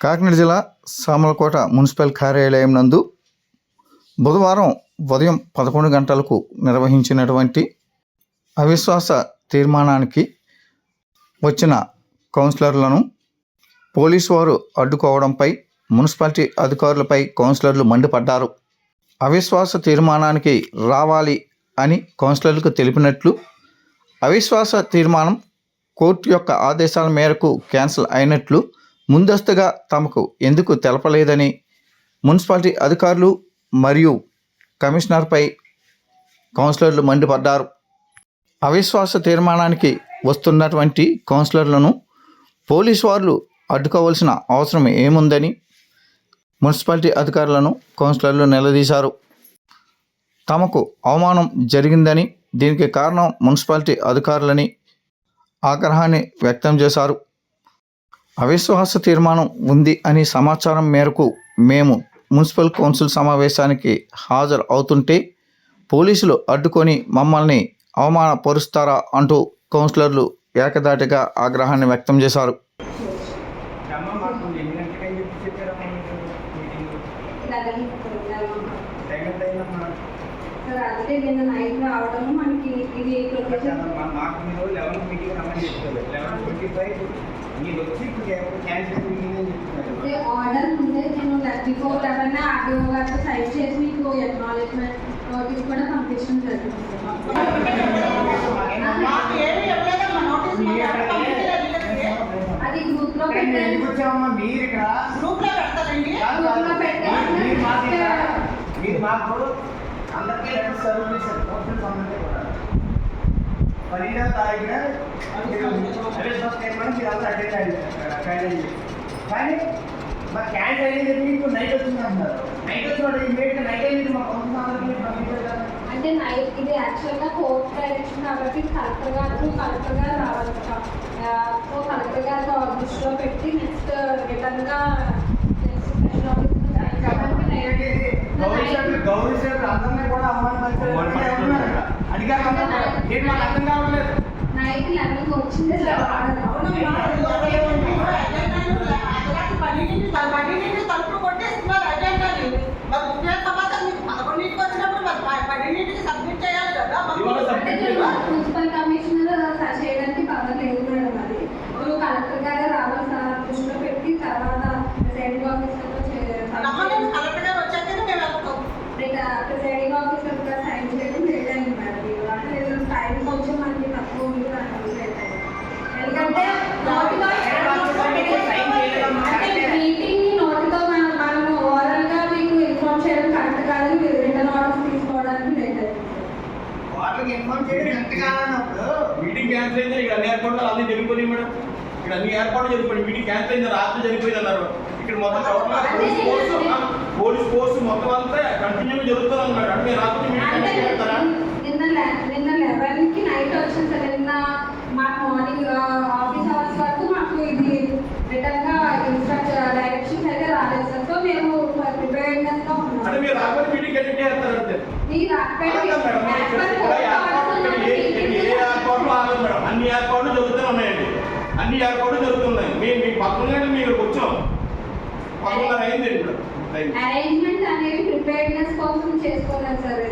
కాకినాడ జిల్లా సామలకోట మున్సిపల్ కార్యాలయం నందు బుధవారం ఉదయం పదకొండు గంటలకు నిర్వహించినటువంటి అవిశ్వాస తీర్మానానికి వచ్చిన కౌన్సిలర్లను పోలీసు వారు అడ్డుకోవడంపై మున్సిపాలిటీ అధికారులపై కౌన్సిలర్లు మండిపడ్డారు. అవిశ్వాస తీర్మానానికి రావాలి అని కౌన్సిలర్లకు తెలిపినట్లు అవిశ్వాస తీర్మానం కోర్టు యొక్క ఆదేశాల మేరకు క్యాన్సిల్ అయినట్లు ముందస్తుగా తమకు ఎందుకు తెలపలేదని మున్సిపాలిటీ అధికారులు మరియు కమిషనర్పై కౌన్సిలర్లు మండిపడ్డారు. అవిశ్వాస తీర్మానానికి వస్తున్నటువంటి కౌన్సిలర్లను పోలీసు వారు అడ్డుకోవాల్సిన అవసరం ఏముందని మున్సిపాలిటీ అధికారులను కౌన్సిలర్లు నిలదీశారు. తమకు అవమానం జరిగిందని దీనికి కారణం మున్సిపాలిటీ అధికారులని ఆగ్రహాన్ని వ్యక్తం చేశారు. అవిశ్వాస తీర్మానం ఉంది అని సమాచారం మేరకు మేము మున్సిపల్ కౌన్సిల్ సమావేశానికి హాజరు అవుతుంటే పోలీసులు అడ్డుకొని మమ్మల్ని అవమానపరుస్తారా అంటూ కౌన్సిలర్లు ఏకదాటిగా ఆగ్రహాన్ని వ్యక్తం చేశారు అమ్మ మాకు ఎన్ని గంటలకి అని చెప్పి చెప్పారమ్మా మీకు మీటింగ్ లెవెన్ వెళ్ళాము టైం ఎంత అయిందమ్మా సార్ అందుకే నిన్న నైట్ రావడం మనకి ఇది ప్రొఫెషన్ మా- మాకు మీరు లెవెన్ మీటింగ్ రమ్మని చెప్తారు లెవెన్ ట్వంటీ ఫైవ్ మీరు వచ్చి ఇప్పుడు క్యాన్సిల్ మీటింగ్ అని చెప్తున్నారు ఆర్డర్ ముందే నేను బిఫోర్ లెవెన్ ఆర్డీఓ గారితో సైడ్ చేసి మీకు ఎక్నాలెడ్జ్మెంట్ నోటీస్ కూడా పంపించడం జరిగింది మాకు ఏమీ ఇవ్వలేదమ్మా నోటీస్ మాకు ఎవరు పంపించలేదు వీళ్ళకి. అది గ్రూప్లో మేము పెట్టారు ఎందుకు వచ్చామమ్మా మీరు ఇక్కడ గ్రూప్లో పెడతారండి కాదు, గ్రూప్లో కాదు. పెట్టారు. మీరు- మీరు మాకు ఇక్కడ మీరు మాకు అందరికీ లెటర్ సర్వ్ చేశారు కౌన్సిల్ సంబంధించి కూడా పన్నెండవ తారీఖున మీరు అవిశ్వాస తీర్మానం మీరు అందరూ అటెండ్ అయ్యింది అటెండ్ అయ్యింది కానీ మా క్యాన్స్ అయ్యేది మీకు నైట్ వచ్చింది అంటున్నారు నైట్ వచ్చినప్పుడు ఇమీడియట్గా నైట్ అయ్యింది మా కౌన్సిల్ అందరికీ పంపించారు కదా అంటే నైట్ ఇది యాక్చువల్గా కోర్ట్ డైరెక్షన్ కాబట్టి కలెక్టర్ గారు కలెక్టర్ గారు రావాలి కదా. ఆ, సో కలెక్టర్ గారు దృష్టిలో పెట్టి నెక్స్ట్ రిటర్న్గా నెక్స్ట్ స్పెషల్ ఆఫీసర్ సైన్ చేయడానికి night Gauri sir Gauri sir అందరినీ కూడా అవమానపరిచారు అడిగారు ఏంటి మాకు అర్థం కావట్లేదు నైట్ లెవెన్ వచ్చింది సార్ ఆర్డర్. అవునమ్మా, ఇవ్వలేదండి. అజెండాలు అర్ధరాత్రి పన్నెండింటి పన్నెండింటి తలుపులు కొట్టేస్తున్నారు అజెండాని మరి ముఖ్య సమాచారం మీకు పదకొండింటికి వచ్చినప్పుడు మరి ప- పన్నెండింటికి సబ్మిట్ చేయాలి కదా మరి ఇవాళ అంటే submit నేను మున్సిపల్ కమిషనర్ సార్ చేయడానికి పవర్ లేదు మేడం అది ఇప్పుడు కలెక్టర్ గారే రావాలి సార్ దృష్టిలో పెట్టి తర్వాత ప్రిసైడింగ్ ఆఫీసర్తో నమ్మలేదు కరెక్ట్గా వచ్చాకనే మేము వెళ్తాం ప్రిసైడింగ్ ఆఫీసర్ కూడా సైన్ చేయడం లేట్ అయింది మేడం ఇవాళ నేను టైం కొంచెం మనకి తక్కువ ఉంది దాని లేట్ అయింది ఎందుకంటే నోటితో అంటే మీటింగ్ నోటితో మనం మనము ఓరల్గా మీకు ఇన్ఫార్మ్ చేయడం కరెక్ట్ కాదు మీరు రిటర్న్ ఆర్డర్స్ తీసుకోవడానికి లేట్ వాళ్ళకి ఇన్ఫార్మ్ చేయడం ఎంత కాదన్నప్పుడు మీటింగ్ క్యాన్సిల్ అయింది? ఇక్కడ అన్ని ఏర్పాట్లు అన్ని జరిగిపోయినాయి మేడం. ఇక్కడ అన్ని ఏర్పాట్లు జరిగిపోయి మీటింగ్ క్యాన్సిల్ అయింది? రాత్రి జరిగిపోయింది అన్నారు. ఇక్కడ మొత్తం పోలీస్ ఫోర్స్ పోలీస్ ఫోర్స్ మొత్తం అంతా కంటిన్యూ జరుగుతుంది అన్నారు అంటే రాత్రి మీటింగ్ క్యాన్సిల్ చేస్తారా నిన్న లె- నిన్న లెవెన్కి నైట్ వచ్చింది సార్ నిన్న మాకు మార్నింగ్ ఆఫీస్ అవర్స్ వరకు మాకు ఇది రిటర్న్గా ఇన్స్ట్రక్ట్ డైరెక్షన్స్ అయితే రాలేదు సార్ సో మేము ప్రిపేర్నెస్గా అంటే మీరు ఉన్నాం రాత్రి మీటింగ్ అటెండ్ చేస్తారు అంతే మీరు అక్కడ కాదు మేడం, మరి ఇక్కడ ఏర్పాట్లు ఆగదు మేడం అన్ని ఏర్పాట్లు జరుగుతూనే ఉన్నాయండి. అన్ని ఏర్పాట్లు జరుగుతున్నాయి. మేము మీ పక్కన మేము ఇక్కడికి వచ్చాం. పక్కన అయింది. అరేంజ్మెంట్ అనేది ప్రిపేర్నెస్ కోసం చేసుకోలేదు సార్.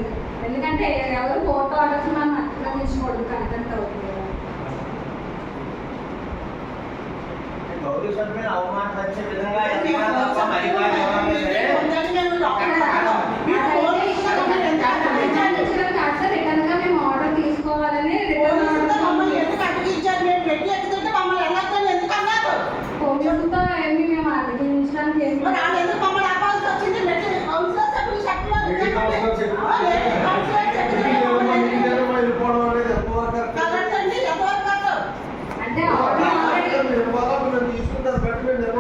ఎందుకంటే ఎవరు కోర్టు ఆర్డర్స్ మనం అతిక్రమించకూడదు కంటెంట్ అవుతుంది మీద అవమానపరిచే విధంగా ఎంత తప్ప అధికారులు ఎవరైనా సరే ఉందని మేము లోపల అదైతే మీరు ఫోన్ అదైతే చేసి అతిక్రమించడం కాదు సార్ రిటర్న్గా మేము ఆర్డర్ తీసుకోవాలని రిటర్న్ పోలీసులతో మమ్మల్ని ఆర్డర్ ఎందుకు అడిగించారు మేము పెట్టి ఎక్కుతుంటే మమ్మల్ని వెళ్ళొద్దని ఎందుకు అన్నారు పోలీసులతో ఏమి మేము అడిగించడానికి ఏమి మరి వాళ్ళు ఎందుకు మమ్మల్ని ఆపాల్సి వచ్చింది? మెట్టి కౌన్సిలర్ సభ్యులు చెప్పలేదు కదండి ఎంతవరకు కాదు అంటే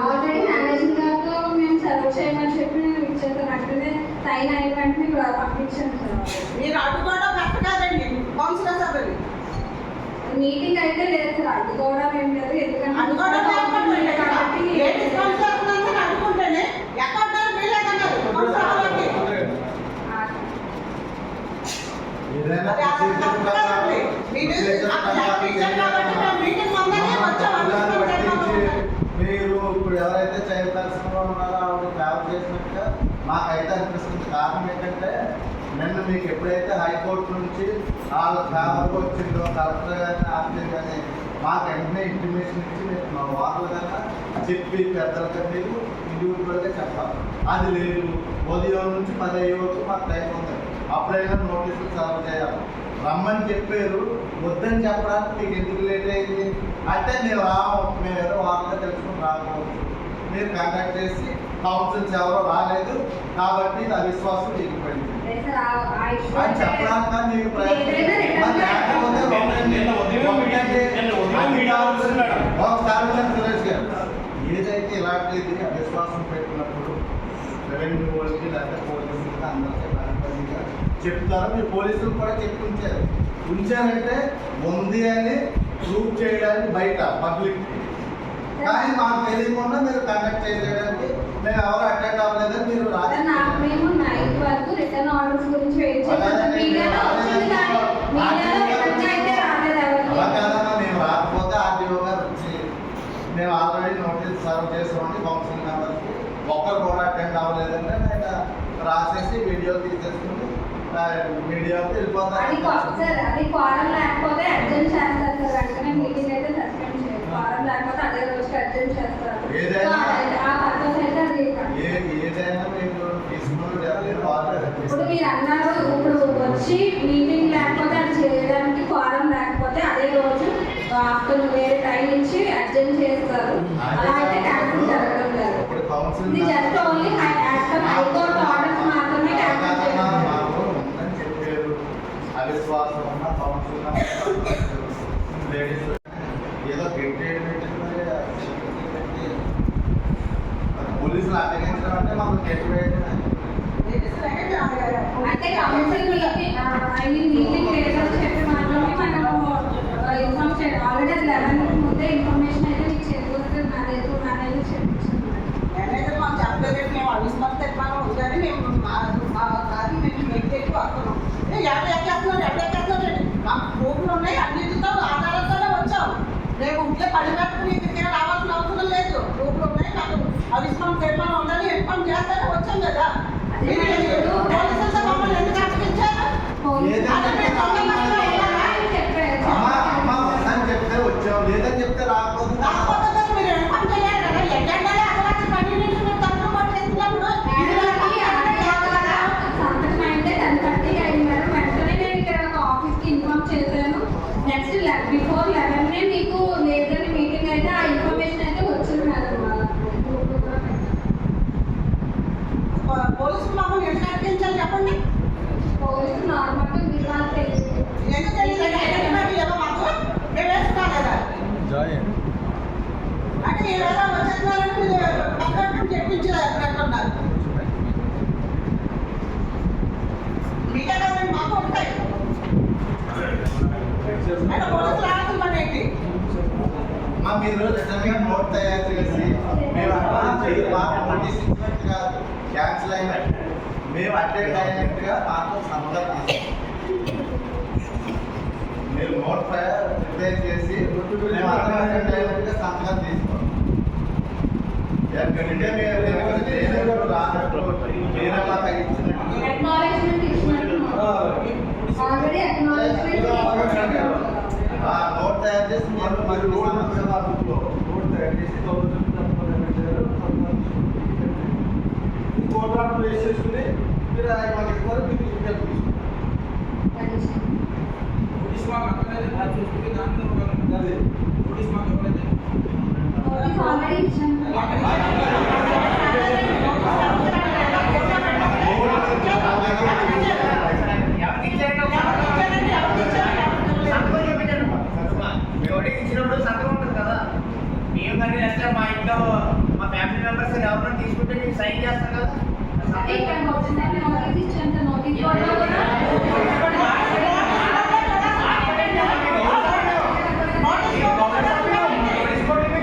ఆల్రెడీ మేనేజింగ్ గారితో మేము సర్వ్ చేయమని చెప్పి నేను ఇచ్చేసాను అక్కడే సైన్ అయిన వెంటనే ఇక్కడ పంపించాను సార్. మీరు అడ్డుకోవడం కరెక్ట్ కాదండి. కౌన్సిలర్ సభ్యులు మీటింగ్ అయితే లేదు సార్ అడ్డుకోవడం ఏం లేదు ఎందుకంటే అడ్డుకోవడం లేకపోతే కాబట్టి లేడీస్ కౌన్సిలర్ ఉన్నందుకు అడ్డుకుంటేనే ఎక్కడ వీలేదన్నారు కౌన్సిలర్ వాళ్ళకి. ఆ, అది ఆ తప్పు కదండి. మీరు అక్కడ ఇచ్చారు కాబట్టి మేము మీటింగ్ ముందరే వచ్చాం దాన్ని అనుకుంటే బట్టి మీరు ఇప్పుడు ఎవరైతే చైర్పర్సన్ మాకైతే అనిపిస్తుంది కారణం ఏంటంటే నిన్న మీకు ఎప్పుడైతే హైకోర్టు నుంచి వాళ్ళ ఫేవర్గా వచ్చిందో కలెక్టర్ కానీ ఆఫీసర్ కానీ మాకు వెంటనే ఇంటిమేషన్ ఇచ్చి మీరు మా వాళ్ళు కన్నా చెప్పి పెద్దలకి మీరు ఇండివిజువల్గా చెప్పాలి. అది లేదు. ఉదయం నుంచి పది అయ్యే వరకు మాకు టైం ఉంది. అప్పుడైనా నోటీసులు సర్వ్ చేయాలి. రమ్మని చెప్పారు. వద్దని చెప్పడానికి మీకు ఎందుకు లేట్ అయింది? అంటే మీరు రాము. మేము ఏదో వాళ్ళతో తెలుసుకుని రాకపోవచ్చు. మీరు కాంటాక్ట్ చేసి కౌన్సిల్స్ ఎవరో రాలేదు. కాబట్టి ఇది అవిశ్వాసం దిగిపోయింది లేకపోతే ఏదైతే ఇలాంటిది అవిశ్వాసం పెట్టినప్పుడు రెవెన్యూ వాళ్ళకి లేదా పోలీసులకి అందరికీ కనపడిగా చెప్తారు మీరు పోలీసులు కూడా చెప్పి ఉంచారు ఉంచారంటే ఉంది అని ప్రూవ్ చేయడానికి బయట పబ్లిక్ కానీ మాకు తెలియకుండా మీరు కండక్ట్ చేయడానికి మేము ఎవరు అటెండ్ అవ్వలేదని మీరు రాసి నాకు మేము నైట్ వరకు ఆర్డర్స్ గురించి వెయిట్ చేసాం అలాగే మీడియాలో వచ్చింది కానీ మీడియాలో రిటర్న్ అయితే రాలేదు ఎవరికి మేము రాకపోతే ఆర్టీఓ గారు మేము ఆల్రెడీ నోటీస్ సర్వ్ చేసామండి కౌన్సిల్ మెంబర్స్కి ఒక్కరు కూడా అటెండ్ అవ్వలేదంటే ఆయన రాసేసి వీడియో తీసేసుకుని మీడియాకి అది వెళ్ళిపోతారు సార్ అది లేకపోతే అడ్జెంట్ చేస్తారు సార్. వెంటనే మీటింగ్ అయితే సస్పెండ్ చేయాలి. క్వారం లేకపోతే అదే రోజుకి అడ్జెంట్ చేస్తారు. ఏదైనా- సో అదైతే- ఆ పర్పస్ అయితే అది ఏ ఏదైనా మీరు తీసుకుని డెవలప్ వాళ్ళు అన్నారు. ఇప్పుడు వచ్చి మీటింగ్ లేకపోతే అది చేయడానికి ఫారం లేకపోతే అదే రోజు ఆఫ్టర్నూన్ వేరే టైం ఇచ్చి అడ్జెంట్ చేస్తారు. అలా అయితే క్యాన్సిల్ జరగడం లేదు. ఇది just only high court orders మాత్రమే క్యాన్సిల్ చేయాలి ఏదో పోలీసులు అడ్డగించడం అంటే మాకు గెట్ వేయడం అంటే council meeting I mean meeting లేదని చెప్పి మాత్రమే మనము చేయాలి ఆల్రెడీ లెవెన్ ముందే ఇన్ఫర్మేషన్ అయితే మీకు చేరుకుంటే మేనేజర్ మేనేజర్ చెప్పించున్నాను మేనేజర్ మాకు చెప్పలేదు మేము అవిస్మరణ తెప్పాను ఉందని మేము మా సారి మేము మెడికేట్ వస్తున్నాం. ఎక్కడ ఎక్కేస్తున్నారు ఎక్కడ ఎక్కేస్తున్నారు మాకు ప్రూఫ్లు ఉన్నాయి అన్నిటితో ఆధారాలతోనే వచ్చాం. రేపు ఉంటే పడిపోయి పెట్టుకుని ఇక్కడికి రావాల్సిన అవసరం లేదు ప్రూఫ్లు ఉన్నాయి నాకు అవిస్మరణ తెప్పాను ఉందని ఇన్ఫార్మ్ చేస్తేనే వచ్చాం కదా మీరు పోలీసులతో మమ్మల్ని ఎందుకు అప్పగించారు ఏదైనా అదే మేము దొంగ మనుషులు అయ్యారా? అమ్మ అమ్మ ఉందని చెప్తే వచ్చాం లేదని చెప్తే రాకపోతే రాకపోతే మరి మీరు ఇన్ఫార్మ్ చేయాలి కదా ఎక్కడంటే అసలు పని నుంచి మీరు తక్కువ పట్టేస్తున్నప్పుడు ఇది సంతకం అయితే టెన్ థర్టీకి అయింది మేడం వెంటనే నేను ఇక్కడ ఒక ఆఫీస్కి ఇన్ఫార్మ్ చేశాను నెక్స్ట్ బిఫోర్ లెవెన్నే మీకు లేదని మీటింగ్ అయితే ఆ ఇన్ఫర్మేషన్ అయితే వచ్చింది మేడం వాళ్ళ గ్రూప్లో కూడా పెట్టాను. పోలీసులు మమ్మల్ని ఎందుకు అప్పగించాలి చెప్పండి? పోలీసు నార్మల్గా మీరు వాళ్ళు తెలియదు ఎందుకు తెలియదు? ఐడెంటిటీ ఏమో మాకు? మేము వేసుకున్నాం కదా. అంటే ఈ వేళ వచ్చేస్తున్నారని మీరు పక్కన చెప్పించారు మీకే కదండి మాకు ఉంటాయి. అంటే పోలీసులు ఆడుతుంది మన ఏంటి మా మీరు రిటర్న్గా నోట్ తయారు చేసి మేము అడ్వాన్స్ చేయి మాకు నోటీస్ ఇచ్చినట్టు కాదు క్యాన్సిల్ అయినట్టు మేము అటెండ్ అయినట్టుగా మాకు సందర్భం మీరు నోట్ ప్రిపేర్ చేసి మేము అటెండ్ అయినట్టుగా సంతకం తీసుకోండి ఎక్కడంటే మీరు ఎందుకంటే లేనప్పుడు రానప్పుడు మీరు అలా ఇచ్చినట్టు అక్నాలెడ్జ్మెంట్ ఇచ్చినట్టు ఆల్రెడీ అక్నాలెడ్జ్మెంట్ ఆ నోట్ తయారు చేసి మీరు మరి రోడ్ నోట్ తయారు చేసి కోర్టు ఆర్డర్ ప్లేస్ చేసుకుని మీరు ఆయన మనకి ఇస్తారు మీరు ఇంటికి తీసుకుంటారు పోలీస్ మాకు అక్కర్లేదు అది చూసుకుంటే దాని మీద ఒక ఉంటుంది. పోలీస్ మాకు ఇవ్వలేదు ఆల్రెడీ ఇచ్చాను ఎవరికి ఇచ్చారంటే సంతకం చూపించండి ఎవరికి ఇచ్చినప్పుడు సంతకం ఉంటుంది కదా మేము కానీ లేకపోతే మా ఇంట్లో మా ఫ్యామిలీ మెంబర్స్ ఎవరైనా తీసుకుంటే మేము సైన్ చేస్తాం కదా అంటే ఇక్కడ వచ్చిందని నోటీస్ ఇచ్చాను నోటీస్ బోర్డులో కూడా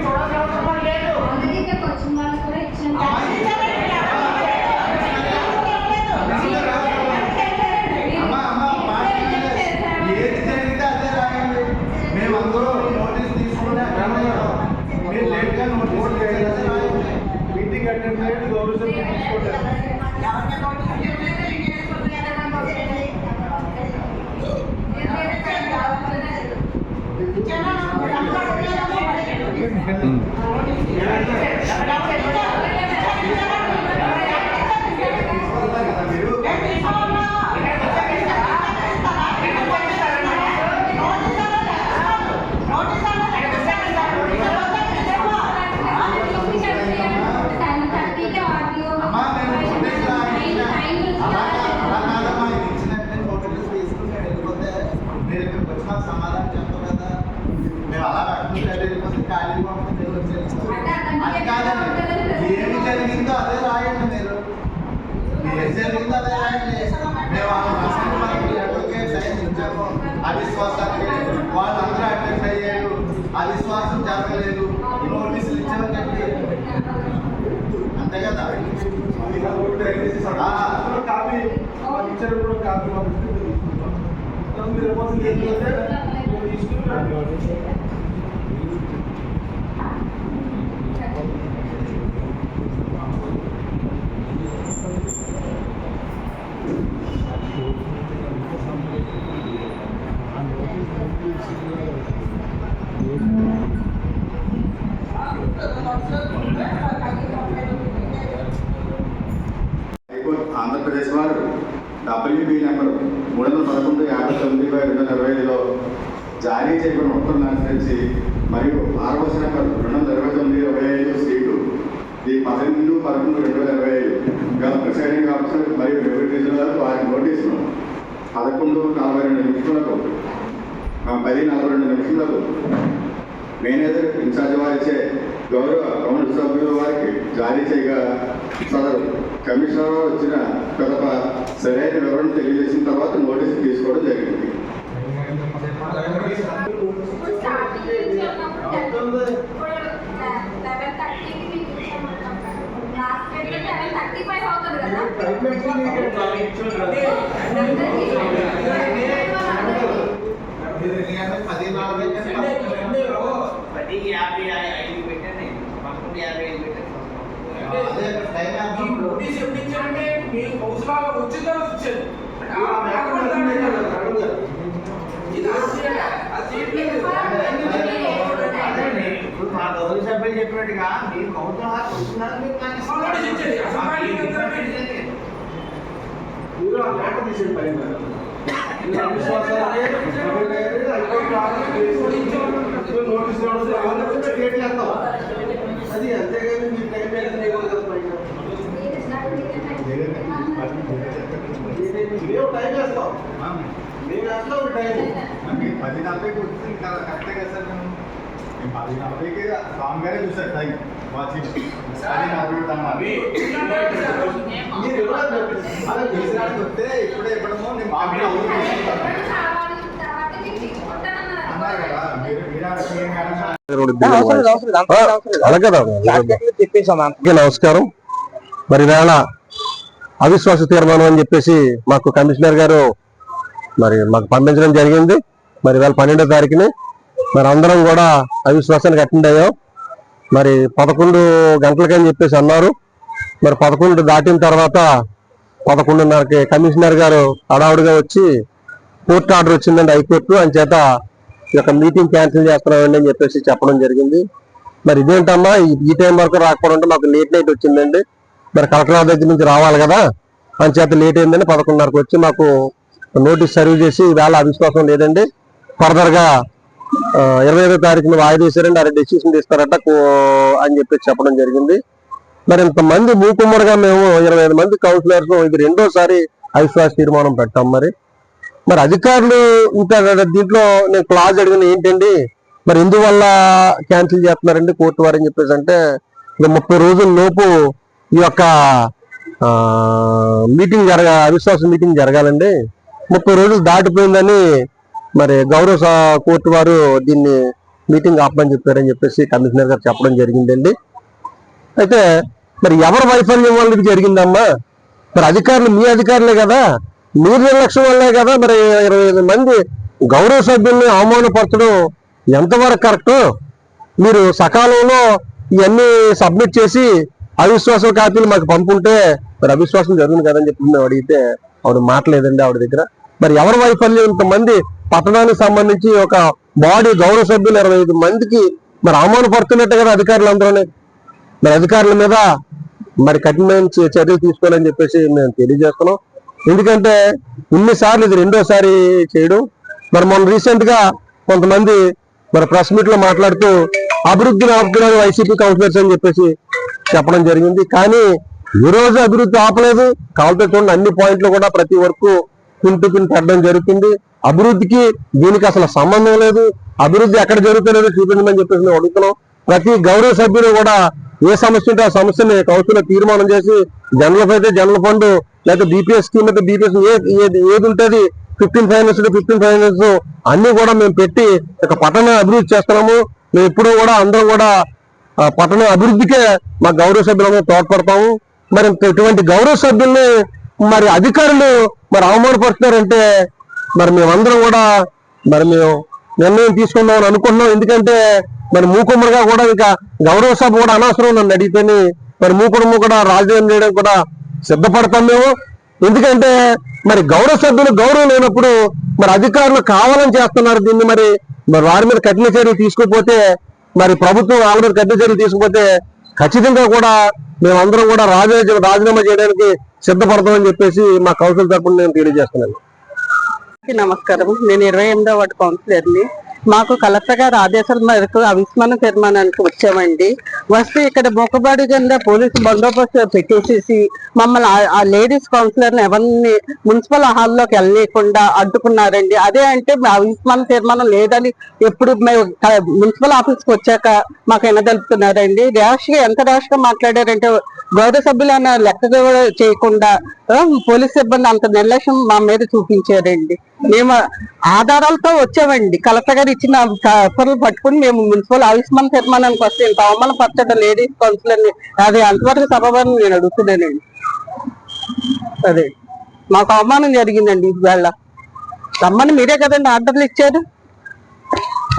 చూడాల్సిన అవసరం లేదు ఆల్రెడీ ఇక్కడికి వచ్చిన వాళ్ళకి కూడా ఇచ్చాను అమ్మ అమ్మ మాట వినండి. ఏది జరిగితే అదే రాయండి మేము అందరూ నోటీస్ తీసుకుని అటెండ్ అయ్యాం మీరు లేట్గా నోటీస్ రాయండి మీటింగ్ అటెండ్ అయ్యి గౌరవ ఎవరు మీరు అమ్మా మేము నోటీస్ రాయించిన అలా కాదు, అలా కాదమ్మా ఇది ఇచ్చినట్టే నోటీస్ తీసుకుని వెళ్ళిపోతే మీరు ఇక్కడికి వచ్చి మాకు సమాధానం చెప్పరు కదా మేము అలా కట్టుకుంటే వెళ్ళిపోతే ఖాళీగా ఉంటుంది మీరు వచ్చి వెళ్ళిపోతారు. అది కాదండి ఏమి జరిగిందో అదే రాయండి మీరు ఏం జరిగిందో అదే రాయండి మేము ఆ ప్రశ్నకు మనకి ఎవరికే టైం ఇచ్చాము విశ్వాసానికి వాళ్ళు అందరూ అటెండ్ అయ్యారు. ఆ విశ్వాసం జరగలేదు నోటీసులు ఇచ్చామని చెప్పి అంతే కదా ఆ, కాపీ ఇచ్చారు కూడా కాపీ మీరు తీసుకుంటారు హైకోర్టు ఆంధ్రప్రదేశ్ వారు డబ్ల్యూబీ నెంబర్ మూడు వందల పదకొండు యాభై తొమ్మిది బై రెండు వందల ఇరవై ఐదులో జారీ చేయబడిన ఉత్తర్వులను అనుసరించి మరియు ఆర్ఓసి నెంబర్ రెండు వందల ఇరవై తొమ్మిది ఇరవై ఐదు సీటు ఈ పన్నెండు పదకొండు రెండు వేల ఇరవై ఐదు గల ప్రిసైడింగ్ ఆఫీసర్ మరియు రెవెన్యూ డివిజనర్ వారి నోటీసును పదకొండు నలభై రెండు నిమిషాలకు ఆ, పది నలభై రెండు నిమిషంలో మేనేజర్ ఇన్ఛార్జ్ వారిచే గౌరవ కౌన్సిల్ సభ్యుల వారికి జారీ చేయగా సదరు కమిషనర్ వచ్చిన పిదప సరైన వివరణ తెలియజేసిన తర్వాత నోటీసు తీసుకోవడం జరిగింది. అవుతుంది కదా పది నాలుగు పది యాభై ఐదు పెట్టండి పదకొండు యాభై ఐదు పెట్టండి అదే టైం ఈ ఎంత? నోటీస్ ఎప్పుడు ఇచ్చారంటే మీ కౌన్సిలర్ వచ్చిన తర్వాత ఇచ్చారు ఇది ఆశ్చర్యంగా. ఆ సీట్ లేదు. అదేండి, ఇప్పుడు మా గౌరవ సభ్యులు చెప్పినట్టుగా మీరు కౌంటర్ హాల్ వస్తున్నారు మీరు నాకు ఇస్తున్నారు. నోటీస్ ఇచ్చేది. అసలు మాకు మీకు ఎంత ఇవ్వండి. మీరు ఆ మాట తీసేయండి పైన మీరు అవిశ్వాసాన్ని హైకోర్టు ఆర్డర్ చేసి మీరు నోటీస్ నోటీస్ ఎవరిని గేట్ చేస్తాం అది అంతేగాని మీరు టైం మీద చేయకూడదు కదా పైన మేము టైం వేస్తాం మేము వేస్తాం ఒక టైం మీకు పది నలభైకి వచ్చింది కదా కరెక్టే కదా సార్ మేము మేము పది నలభైకి స్వామి గారే చూసారు టైం వాచింగ్ పది నలభై అన్నారు మీరు ఇవ్వలేదు అలా చేసినట్టు వస్తే ఇప్పుడే ఇవ్వడము నేను మామూలు అవును తీసుకుంటాను. అన్నారు కదా. మీరు మీరు ఆ రకంగా అందరికీ నమస్కారం. మరి వేళ అవిశ్వాస తీర్మానం అని చెప్పేసి మాకు కమిషనర్ గారు మరి మాకు పంపించడం జరిగింది. మరి వేళ పన్నెండో తారీఖుని మరి అందరం కూడా అవిశ్వాసానికి అటెండ్ అయ్యాం. మరి పదకొండు గంటలకని చెప్పేసి అన్నారు. మరి పదకొండు దాటిన తర్వాత పదకొండున్నరకి కమిషనర్ గారు హడావుడిగా వచ్చి కోర్టు ఆర్డర్ వచ్చిందండి హైకోర్టు. అని చేత ఈ యొక్క మీటింగ్ క్యాన్సిల్ చేస్తున్నామండి అని చెప్పేసి చెప్పడం జరిగింది. మరి ఇదేంటమ్మా? ఈ- టైం వరకు రాకపోవడం అంటే మాకు లేట్ నైట్ వచ్చిందండి. మరి కలెక్టర్ దగ్గర నుంచి రావాలి కదా? అని చేత లేట్ అయిందని పదకొండున్నరకు వచ్చి మాకు నోటీస్ సర్వ్ చేసి వేళ అవిశ్వాసం లేదండి. ఫర్దర్గా ఇరవై ఐదో తారీఖున వాయిదా వేసారండి అరే డెసిషన్ తీస్తారట. అని చెప్పి చెప్పడం జరిగింది. మరి ఇంతమంది మూకుమ్మడిగా మేము ఇరవై ఐదు మంది కౌన్సిలర్స్ ఇది రెండోసారి అవిశ్వాస తీర్మానం పెట్టాం మరి. మరి అధికారులు ఇంకా దీంట్లో నేను క్లాజ్ అడిగిన ఏంటండి? మరి ఎందువల్ల క్యాన్సిల్ చేస్తున్నారండి కోర్టు వారని చెప్పేసి అంటే ముప్పై రోజుల లోపు ఈ యొక్క మీటింగ్ జరగ అవిశ్వాస మీటింగ్ జరగాలండి. ముప్పై రోజులు దాటిపోయిందని మరి గౌరవ స- కోర్టు వారు దీన్ని మీటింగ్ ఆపమని చెప్పారని చెప్పేసి కమిషనర్ గారు చెప్పడం జరిగిందండి. అయితే మరి ఎవరి వైఫల్యం వల్ల ఇది జరిగిందమ్మా? మరి అధికారులు మీ అధికారులే కదా? మీ నిర్లక్ష్యం వల్లే కదా మరి ఇరవై ఐదు మంది గౌరవ సభ్యుల్ని అవమానపరచడం ఎంతవరకు కరెక్ట్? మీరు సకాలంలో ఇవన్నీ సబ్మిట్ చేసి అవిశ్వాసం కాపీలు మాకు పంపుంటే మరి అవిశ్వాసం జరిగింది కదని చెప్పి మేము అడిగితే ఆవిడ మాట్లాడలేదండి ఆవిడ దగ్గర. మరి ఎవరి వైఫల్యం ఇంతమంది పట్టణానికి సంబంధించి ఒక బాడీ గౌరవ సభ్యులు ఇరవై ఐదు మందికి మరి అవమానపడుతున్నట్టు కదా అధికారులు అందరూనే మరి అధికారుల మీద మరి కఠినమైన చర్యలు తీసుకోవాలని చెప్పేసి మేము తెలియజేస్తున్నాం. ఎందుకంటే ఇన్నిసార్లు ఇది రెండోసారి చేయడం. మరి మొన్న రీసెంట్గా కొంతమంది మరి ప్రెస్ మీట్లో మాట్లాడుతూ అభివృద్ధిని ఆపుతున్నారు వైసీపీ కౌన్సిలర్స్ అని చెప్పేసి చెప్పడం జరిగింది. కానీ ఈ రోజు అభివృద్ధి ఆపలేదు. కావాలంటే చూడండి అన్ని పాయింట్లు కూడా ప్రతి వరకు పిన్ టు పిన్ పెట్టడం జరుగుతుంది. అభివృద్ధికి దీనికి అసలు సంబంధం లేదు. అభివృద్ధి ఎక్కడ జరుగుతున్నదో చూపించమని చెప్పేసి మేము అడుగుతున్నాం. ప్రతి గౌరవ సభ్యులు కూడా ఏ సమస్య ఉంటే ఆ సమస్యని కౌన్సిల్ తీర్మానం చేసి జనరల్ అయితే జనరల్ ఫండ్ లేదా బీపీఎస్ స్కీమ్ అయితే బీపీఎస్ ఏది ఏది ఉంటుంది? ఫిఫ్టీన్ ఫైనాన్స్ ఫిఫ్టీన్ ఫైనాన్స్ అన్ని కూడా మేము పెట్టి ఒక పట్టణ అభివృద్ధి చేస్తున్నాము. మేము ఎప్పుడూ కూడా అందరం కూడా పట్టణ అభివృద్ధికే మా గౌరవ సభ్యులందరూ తోడ్పడతాము. మరి ఇటువంటి గౌరవ సభ్యుల్ని మరి అధికారులు మరి అవమానపరుస్తున్నారంటే మరి మేమందరం కూడా మరి మేము నిర్ణయం తీసుకుందాం అని అనుకుంటున్నాం. ఎందుకంటే మరి మూకుమ్మడిగా కూడా ఇంకా గౌరవ సభ కూడా అనవసరం నన్ను అడిగితేని మరి మూకుడుము కూడా రాజధాని చేయడానికి కూడా సిద్ధపడతాం మేము. ఎందుకంటే మరి గౌరవ సభ్యులు గౌరవం లేనప్పుడు మరి అధికారులు కావాలని చేస్తున్నారు దీన్ని మరి మరి వారి మీద కఠిన చర్యలు తీసుకోకపోతే మరి ప్రభుత్వం వాళ్ళ మీద కఠిన చర్యలు తీసుకుపోతే ఖచ్చితంగా కూడా మేమందరం కూడా రాజీ రాజీనామా చేయడానికి సిద్ధపడతామని చెప్పేసి మా కౌన్సిల్ తరపున నేను తెలియజేస్తున్నాను. నమస్కారం. నేను ఇరవై ఎనిమిదో వార్డు కౌన్సిలర్ని. మాకు కలెక్టర్ గారి ఆదేశాల మేరకు అవిస్మరణ తీర్మానానికి వచ్చామండి. వస్తే ఇక్కడ మొక్కబాడి కింద పోలీసు బందోబస్తు పెట్టేసేసి మమ్మల్ని ఆ- లేడీస్ కౌన్సిలర్ని ఎవరిని మున్సిపల్ హాల్లోకి వెళ్ళలేకుండా అడ్డుకున్నారండి. అదే అంటే మా అవిస్మరణ తీర్మానం లేదని ఎప్పుడు మేము మున్సిపల్ ఆఫీస్కి వచ్చాక మాకు ఎనగలుపుతున్నారండి ర్యాష్గా ఎంత ర్యాష్గా మాట్లాడారంటే గౌరవ సభ్యులైన లెక్క కూడా చేయకుండా పోలీస్ సిబ్బంది అంత నిర్లక్ష్యం మా మీద చూపించారండి. మేము ఆధారాలతో వచ్చామండి. కలెక్టర్ గారు ఇచ్చిన పేపర్లు పట్టుకుని మేము మున్సిపల్ ఆయుష్మాన్ తీర్మానానికి వస్తే ఇంత అవమానపరచడం లేడీస్ కౌన్సిలర్ అది అంతవరకు సభాభారం నేను అడుగుతున్నానండి. అదే మాకు అవమానం జరిగిందండి ఇవాళ. రమ్మని మీరే కదండి ఆర్డర్లు ఇచ్చారు?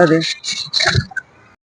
అదే.